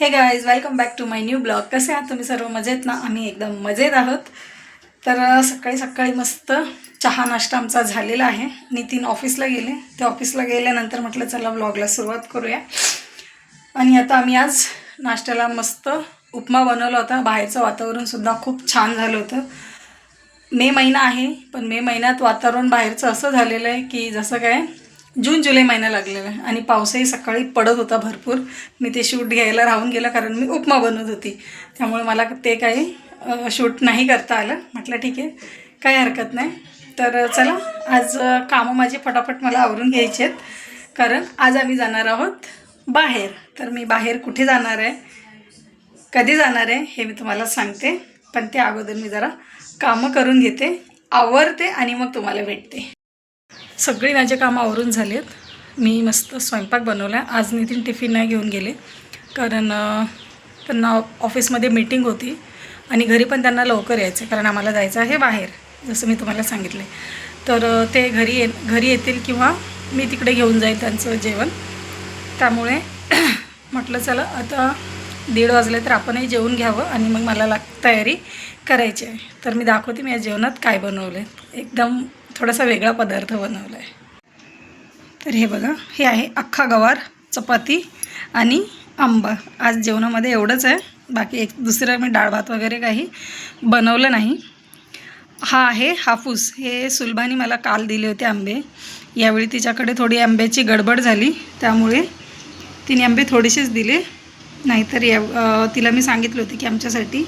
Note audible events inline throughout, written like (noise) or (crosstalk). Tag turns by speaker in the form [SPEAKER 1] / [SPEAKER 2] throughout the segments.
[SPEAKER 1] Hey guys welcome back to my new blog कसे आहात तुम्ही? सर्व मजेत ना? आम्ही एकदम मजेत आहोत. तर सकाळी सकाळी मस्त चहा नाश्ता आमचा झालेला आहे. नितीन ऑफिसला गेले. ते ऑफिसला गेल्यानंतर म्हटलं चला ब्लॉगला सुरुवात करूया. आणि आता आम्ही आज नाश्त्याला मस्त उपमा बनवला होता. बाहेरचं वातावरणसुद्धा खूप छान झालं होतं. मे महिना आहे पण मे महिन्यात वातावरण बाहेरचं असं झालेलं आहे की जसं काय जून जुलै महिना लागलेला आहे आणि पावसही सकाळी पडत होता भरपूर. मी ते शूट घ्यायला राहून गेलं कारण मी उपमा बनवत होती. त्यामुळे मला ते काही शूट नाही करता आलं. म्हटलं ठीक आहे काही हरकत नाही. तर चला आज कामं माझी फटाफट मला आवरून घ्यायची आहेत. कारण आज आम्ही जाणार आहोत बाहेर. तर मी बाहेर कुठे जाणार आहे कधी जाणार आहे हे मी तुम्हाला सांगते. पण त्या अगोदर मी जरा कामं करून घेते. आवरते आणि मग तुम्हाला भेटते. सगळी माझे कामं आवरून झालेत. मी मस्त स्वयंपाक बनवला आज नितीन टिफिन नाही घेऊन गेले. कारण त्यांना ऑफिसमध्ये मीटिंग होती आणि घरी पण त्यांना लवकर यायचं आहे, कारण आम्हाला जायचं आहे बाहेर जसं मी तुम्हाला सांगितलं तर ते घरी ये घरी येतील किंवा मी तिकडे घेऊन जाईल त्यांचं जेवण. त्यामुळे (clears throat) म्हटलं चला आता दीड वाजले तर आपणही जेवून घ्यावं आणि मग मला लाग तयारी करायची आहे. तर मी दाखवते मी या जेवणात काय बनवलं आहे एकदम थोडासा वेगळा पदार्थ बनवला आहे तर हे बघा हे आहे अख्खा गवार चपाती आणि आंबा. आज जेवणामध्ये एवढंच आहे. बाकी एक दुसरं मी डाळ भात वगैरे काही बनवलं नाही. हा आहे हापूस. हे सुलभानी मला काल दिले होते आंबे. यावेळी तिच्याकडे थोडी आंब्याची गडबड झाली. त्यामुळे तिने आंबे थोडेसेच दिले. नाहीतर या तिला मी सांगितले होते की आमच्यासाठी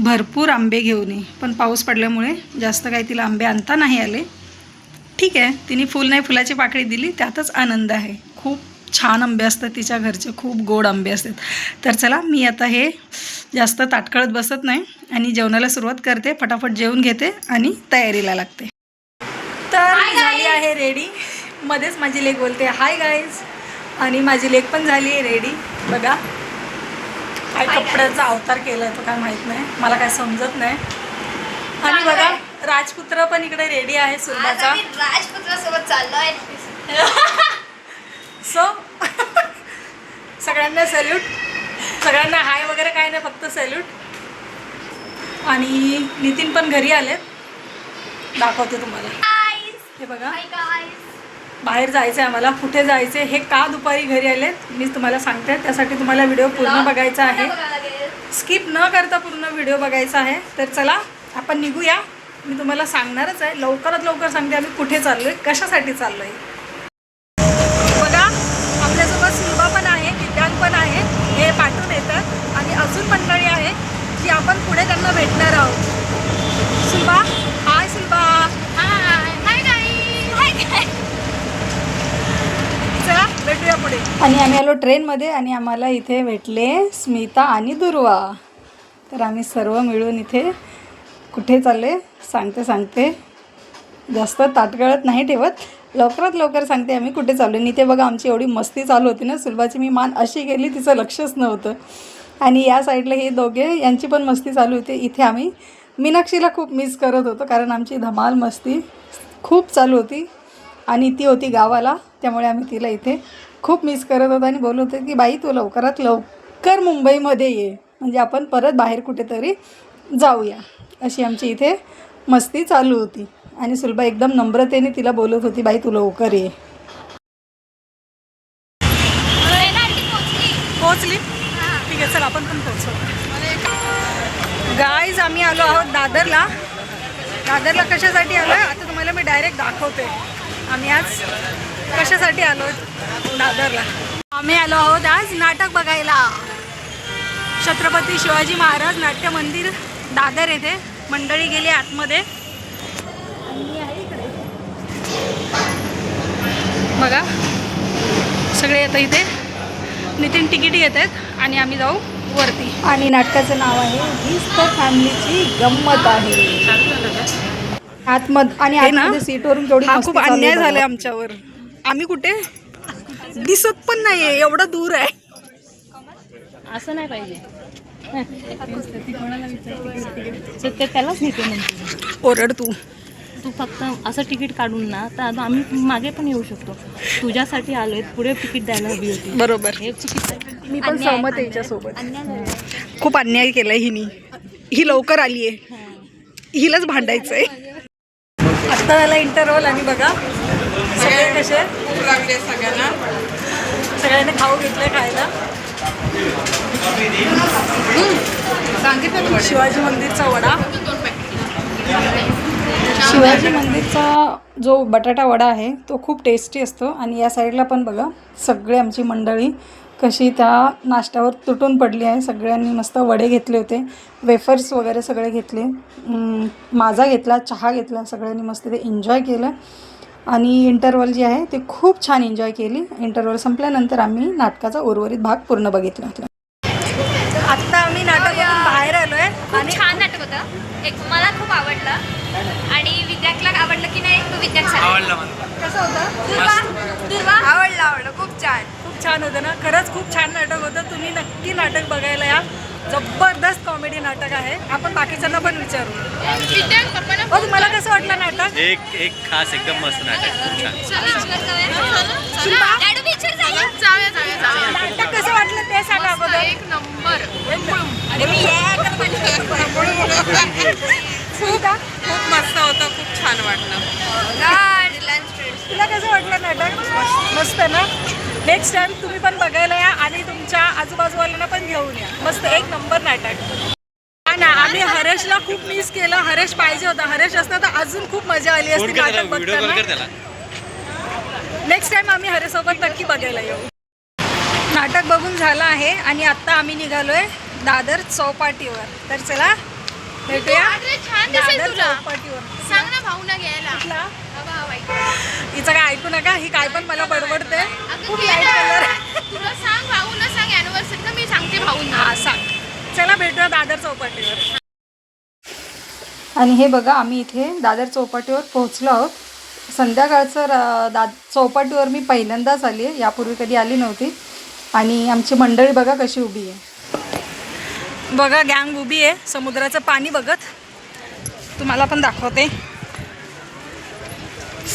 [SPEAKER 1] भरपूर आंबे घेऊन ये. पण पाऊस पडल्यामुळे जास्त काही तिला आंबे आणता नाही आले. ठीक आहे. तिने फुल नाही फुलाची पाकळी दिली. त्यातच आनंद आहे. खूप छान आंबे असतात तिच्या घरचे. खूप गोड आंबे असतात. तर चला मी आता हे जास्त ताटकळत बसत नाही आणि जेवणाला सुरुवात करते. फटाफट जेवून घेते आणि तयारीला लागते. तर झाली आहे रेडी मध्येच माझी लेक बोलते हाय गाईज आणि माझी लेक पण झाली आहे रेडी बघा. काय कपड्याचा अवतार केला आहे तो काय माहीत नाही. मला काय समजत नाही. आणि बघा. राजपुत्र पण इकडे रेडी आहे सुरबाचा
[SPEAKER 2] आम्ही राजपुत्रासोबत चाललोय. (laughs)
[SPEAKER 1] सो (laughs) सगळ्यांना सॅल्यूट सगळ्यांना हाय वगैरे काय नाही फक्त सॅल्यूट आणि नितीन पण घरी आलेत. दाखवते तुम्हाला. हे बघा. बाहेर जायचं आहे आम्हाला. कुठे जायचं आहे हे का दुपारी घरी आलेत मी तुम्हाला सांगते. त्यासाठी तुम्हाला व्हिडिओ पूर्ण बघायचा आहे. स्किप न करता पूर्ण व्हिडिओ बघायचा आहे. तर चला आपण निघूया. मी तुम्हाला सांगणारच आहे लवकरात लवकर सांगते आम्ही कुठे चाललो आहे कशासाठी चाललो आहे बघा आपल्यासोबत सुलभा पण आहे दिव्यांग पण आहे हे पाठवून येतात. आणि अजून मंडळी आहे जी आपण पुढे त्यांना भेटणार आहोत. सुलभा हाय सुलभा चला भेटूया पुढे. आणि आम्ही आलो ट्रेनमध्ये आणि आम्हाला इथे भेटले स्मिता आणि दुर्वा. तर आम्ही सर्व मिळून इथे कुठे चालले? सांगते सांगते. जास्त ताटकळत नाही ठेवत. लवकरात लवकर सांगते आम्ही कुठे चाललो आणि इथे बघा आमची एवढी मस्ती चालू होती ना. सुलभाची मी मान अशी गेली तिचं लक्षच नव्हतं. आणि या साईडला हे दोघे यांची पण मस्ती चालू होती. इथे आम्ही मीनाक्षीला खूप मिस करत होतो कारण आमची धमाल मस्ती खूप चालू होती. आणि ती होती गावाला त्यामुळे आम्ही तिला इथे खूप मिस करत होतो आणि बोलत होतो की बाई तू लवकरात लवकर मुंबईमध्ये ये. म्हणजे आपण परत बाहेर कुठेतरी जाऊया. अशी आमची इथे मस्ती चालू होती. आणि सुलभा एकदम नम्रतेने तिला बोलत होती बाई तू लवकर ये. पोहोचली? ठीक आहे चल आपण पण पोहोचू. गाईज आम्ही आलो आहोत दादरला. दादरला कशासाठी आलो आहे आता तुम्हाला मी डायरेक्ट दाखवते. आम्ही आज कशासाठी आलो दादरला. आम्ही आलो आहोत आज नाटक बघायला. छत्रपती शिवाजी महाराज नाट्य मंदिर दादर येथे मंडळी गेली आतमध्ये. आणि मी आहे इकडे. बघा. सगळे येतं इथे. नितीन तिकीट घेत आहेत आणि आम्ही जाऊ वरती. आणि नाटकाचं नाव आहे हीच तर फॅमिलीची गंमत आहे. आतमध आणि आतमध्ये सीटवरून केवढी हा खूप अन्याय झालाय आमच्यावर. आम्ही कुठे? दिसत पण नाहीये एवढं दूर आहे.
[SPEAKER 3] असं नाही पाहिजे. त्यालाच नेते म्हणते
[SPEAKER 1] ओरड तू
[SPEAKER 3] तू फक्त असं तिकीट काढून ना तर आता आम्ही मागे पण येऊ शकतो. तुझ्यासाठी आलोय पुढे तिकीट द्यायला हवी होती.
[SPEAKER 1] बरोबर.
[SPEAKER 3] हे चुकीचं आहे.
[SPEAKER 1] मी पण सहमत आहे हिच्यासोबत.
[SPEAKER 2] झालाय.
[SPEAKER 1] खूप अन्याय केलाय हिनी. ही लवकर आली आहे हिलाच भांडायचंय. आत्ता झाला इंटरव्हल आणि बघा सगळे कसे?
[SPEAKER 4] लागले सगळ्यांना.
[SPEAKER 1] सगळ्यांनी खाऊ घेतलंय खायला.
[SPEAKER 4] सांगितलं
[SPEAKER 1] शिवाजी मंदिरचा वडा. शिवाजी मंदिरचा जो बटाटा वडा आहे तो खूप टेस्टी असतो. आणि या साईडला पण बघा सगळे आमची मंडळी कशी त्या नाश्त्यावर तुटून पडली आहे. सगळ्यांनी मस्त वडे घेतले होते. वेफर्स वगैरे सगळे घेतले. माझा घेतला चहा घेतला सगळ्यांनी मस्त ते एन्जॉय केलं. आणि इंटरवल जी आहे ती खूप छान एन्जॉय केली. इंटरवल संपल्यानंतर आम्ही नाटकाचा उर्वरित भाग पूर्ण बघितला. आत्ता आम्ही नाटकातून बाहेर आलो आहे
[SPEAKER 2] खूप छान नाटक होतं. एक मला खूप आवडलं आणि विद्याकला आवडलं की नाही तो विद्याक आवडलं
[SPEAKER 1] कसं होतं?
[SPEAKER 2] दुर्वा? आवडलं आवडलं. खूप छान.
[SPEAKER 1] खूप छान होतं ना? खरंच खूप छान नाटक होतं. तुम्ही नक्की नाटक बघायला या. जबरदस्त कॉमेडी नाटक आहे. आपण बाकीच्यांना पण विचारू. हो तुम्हाला कसं वाटलं नाटक?
[SPEAKER 5] एक एक खास एकदम मस्त नाटक.
[SPEAKER 1] नाटक कसं वाटलं ते सांगा अगोदर.
[SPEAKER 2] एक नंबर.
[SPEAKER 4] खूप मस्त होतं खूप छान वाटलं.
[SPEAKER 1] तुला कसं वाटलं नाटक? मस्त ना? नेक्स्ट टाइम तुम्ही पण बघायला या आणि तुमच्या आजूबाजूवाल्यांना पण घेऊन या. मस्त एक नंबर नाटक. ना आम्ही हरेशला खूप मिस केलं. हरेश पाहिजे होता. हरेश असता तर अजून खूप मजा आली असती नाटक
[SPEAKER 5] व्हिडिओ कॉल कर
[SPEAKER 1] बघताना.
[SPEAKER 5] त्याला
[SPEAKER 1] नेक्स्ट टाइम आम्ही हरेसोबत नक्की बघायला येऊ. नाटक बघून झालं आहे आणि आत्ता आम्ही निघालोय दादर चौपाटीवर. तर चला भेटूया. दादर
[SPEAKER 2] तुला.
[SPEAKER 1] चौपाटीवर.
[SPEAKER 2] सांग ना भाऊना घ्यायला.
[SPEAKER 1] कुठला?
[SPEAKER 2] हा भाऊ ऐक.
[SPEAKER 1] हिचं काय ऐकू नका? ही काय पण मला बडबडते.
[SPEAKER 2] अगं
[SPEAKER 1] खूप लाइट
[SPEAKER 2] ना.
[SPEAKER 1] कलर
[SPEAKER 2] तुला सांग भाऊना सांग मी सांगते भाऊंना.
[SPEAKER 1] हा सांग. चला भेटूया दादर चौपाटीवर. आणि हे बघा आम्ही इथे दादर चौपाटीवर पोहोचलो आहोत. संध्याकाळचं रा- दा चौपाटीवर मी पहिल्यांदाच आली आहे. यापूर्वी कधी आली नव्हती. आणि आमची मंडळी बघा कशी उभी आहे. बघा गँग उभी आहे. समुद्राचं पाणी बघत. तुम्हाला पण दाखवते.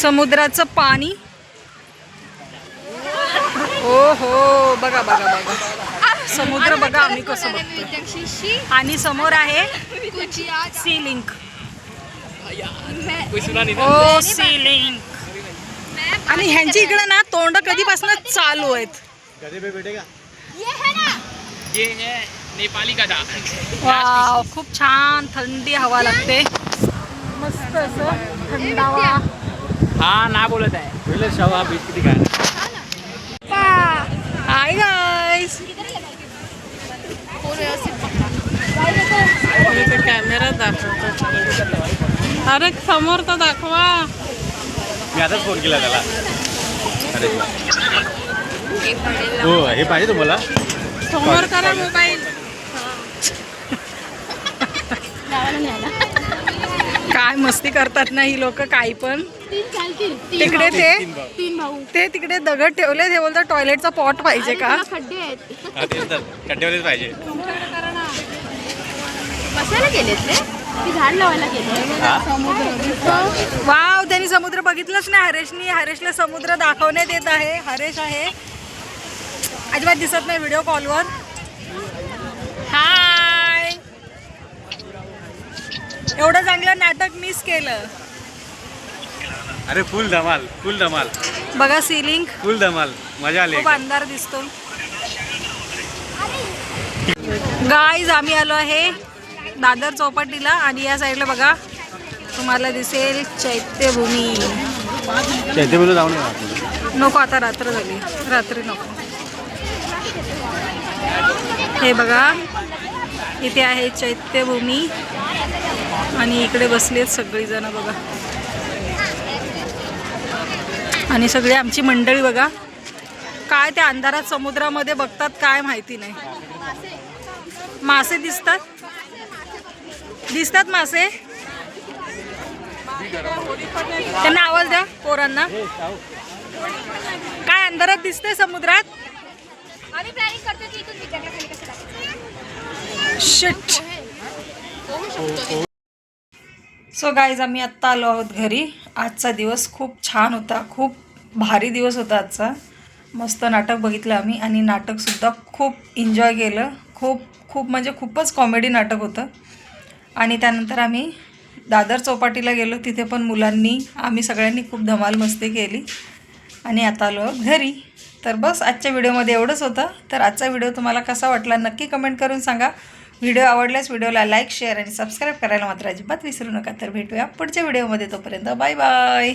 [SPEAKER 1] समुद्राचं पाणी. हो हो बघा बघा बघा. समुद्र बघा आम्ही कसं बघतो आणि समोर आहे sea link oh sea link आणि ह्यांची इकडे ना तोंड कधीपासून चालू आहेत.
[SPEAKER 6] ये है नेपाली गदा
[SPEAKER 1] वाव खूप छान थंडी हवा लागते. मस्त असं थंडावा.
[SPEAKER 6] हा ना बोलत आहे.
[SPEAKER 5] शवा बीच किती काय
[SPEAKER 1] गाईस
[SPEAKER 4] कॅमेरा दाखवतो. अरे समोर तर दाखवा.
[SPEAKER 5] मी आताच फोन केला त्याला. अरे. हो हे पाहिजे तुम्हाला.
[SPEAKER 4] समोर करा मोबाईल
[SPEAKER 1] काय मस्ती करतात ना ही लोक काही पण. तिकडे. ते?
[SPEAKER 3] तीन भाऊ.
[SPEAKER 1] ते तिकडे दगड ठेवले ते बोलतात टॉयलेटचा पॉट पाहिजे का?
[SPEAKER 3] खड्डे आहेत.
[SPEAKER 5] हा पाहिजे.
[SPEAKER 3] ती? झाड लावायला गेले?
[SPEAKER 1] वाव त्यांनी समुद्र बघितलंच नाही. हरेशनी हरेशला समुद्र दाखवण्यात येत आहे. हरेश आहे. अजिबात दिसत नाही व्हिडिओ कॉलवर हाय एवढं चांगलं नाटक मिस केलं.
[SPEAKER 5] अरे फुल धमाल फुल धमाल.
[SPEAKER 1] बघा सिलिंग
[SPEAKER 5] फुल धमाल मजा आली
[SPEAKER 1] खूप अंधार दिसतो गाईज आम्ही आलो आहे दादर चौपाटीला आणि या साईडला बघा तुम्हाला दिसेल चैत्यभूमी.
[SPEAKER 5] चैत्य बोलू जाऊ नये
[SPEAKER 1] नको आता रात्र झाली. रात्री नको. हे बघा इथे आहे चैत्यभूमी. आणि इकडे बसलेत सगळीजणं बघा. आणि सगळी आमची मंडळी बघा. काय त्या अंधारात समुद्रामध्ये बघतात काय माहिती नाही. मासे दिसतात. दिसतात मासे. त्यांना आवाज द्या पोरांना. काय अंधारात दिसतंय समुद्रात? शिट सो गाईज आम्ही आत्ता आलो आहोत घरी. आजचा दिवस खूप छान होता. खूप भारी दिवस होता आजचा. मस्त नाटक बघितलं आम्ही आणि नाटकसुद्धा खूप एन्जॉय केलं. खूप खूप म्हणजे खूपच कॉमेडी नाटक होतं. आणि त्यानंतर आम्ही दादर चौपाटीला गेलो. तिथे पण मुलांनी आम्ही सगळ्यांनी खूप धमाल मस्ती केली. आणि आता आलो घरी. तर बस आजच्या व्हिडिओमध्ये एवढंच होतं. तर आजचा व्हिडिओ तुम्हाला कसा वाटला नक्की कमेंट करून सांगा. व्हिडिओ आवडल्यास व्हिडिओला लाईक शेअर आणि सबस्क्राईब करायला मात्र अजिबात विसरू नका. तर भेटूया पुढच्या व्हिडिओमध्ये तोपर्यंत. Bye bye